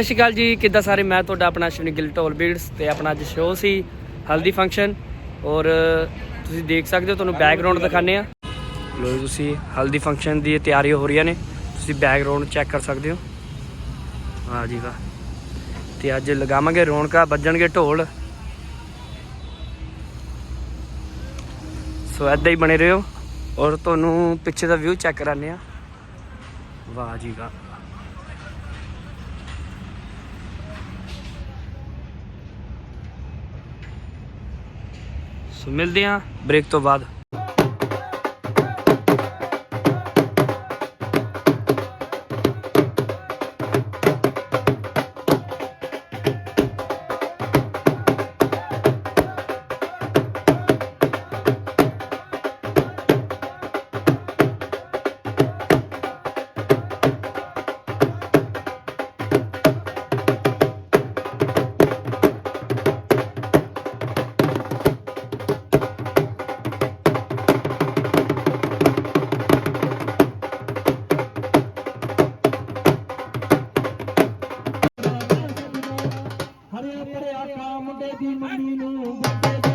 ਸਤਿ ਸ਼੍ਰੀ ਅਕਾਲ ਜੀ, ਕਿੱਦਾਂ ਸਾਰੇ? ਮੈਂ ਤੁਹਾਡਾ ਆਪਣਾ ਅਸ਼ਵਨੀ ਗਿੱਲ ਢੋਲ ਬੀਡਸ ਤੇ ਆਪਣਾ ਅੱਜ ਸ਼ੋਅ ਸੀ, ਹਲਦੀ ਫੰਕਸ਼ਨ ਔਰ, ਤੁਸੀਂ ਦੇਖ ਸਕਦੇ ਹੋ, ਤੁਹਾਨੂੰ ਬੈਕਗ੍ਰਾਉਂਡ ਦਿਖਾਣੇ ਆ ਲੋ ਤੁਸੀਂ, ਹਲਦੀ ਫੰਕਸ਼ਨ ਦੀ ਤਿਆਰੀ ਹੋ ਰਹੀਆਂ ਨੇ। ਤੁਸੀਂ ਬੈਕਗ੍ਰਾਉਂਡ ਚੈੱਕ ਕਰ ਸਕਦੇ ਹੋ। ਵਾਹ ਜੀ ਵਾਹ। ਤੇ ਅੱਜ ਲਗਾਵਾਂਗੇ ਰੌਣਕਾਂ, ਵੱਜਣਗੇ ਢੋਲ। ਸੋ ਐਦਾਂ ਹੀ ਬਣੇ ਰਹੋ। ਔਰ ਤੁਹਾਨੂੰ ਪਿੱਛੇ ਦਾ ਵਿਊ ਚੈੱਕ ਕਰਾਨੇ ਆ ਵਾਹ ਜੀ ਵਾਹ। ਸੋ ਮਿਲਦੇ ਹਾਂ ਬ੍ਰੇਕ ਤੋਂ ਬਾਅਦ। ਚੜਿਆ ਕਾ ਮੁੰਡੇ ਦੀ ਮੰਮੀ ਨੂੰ ਬੱਡੇ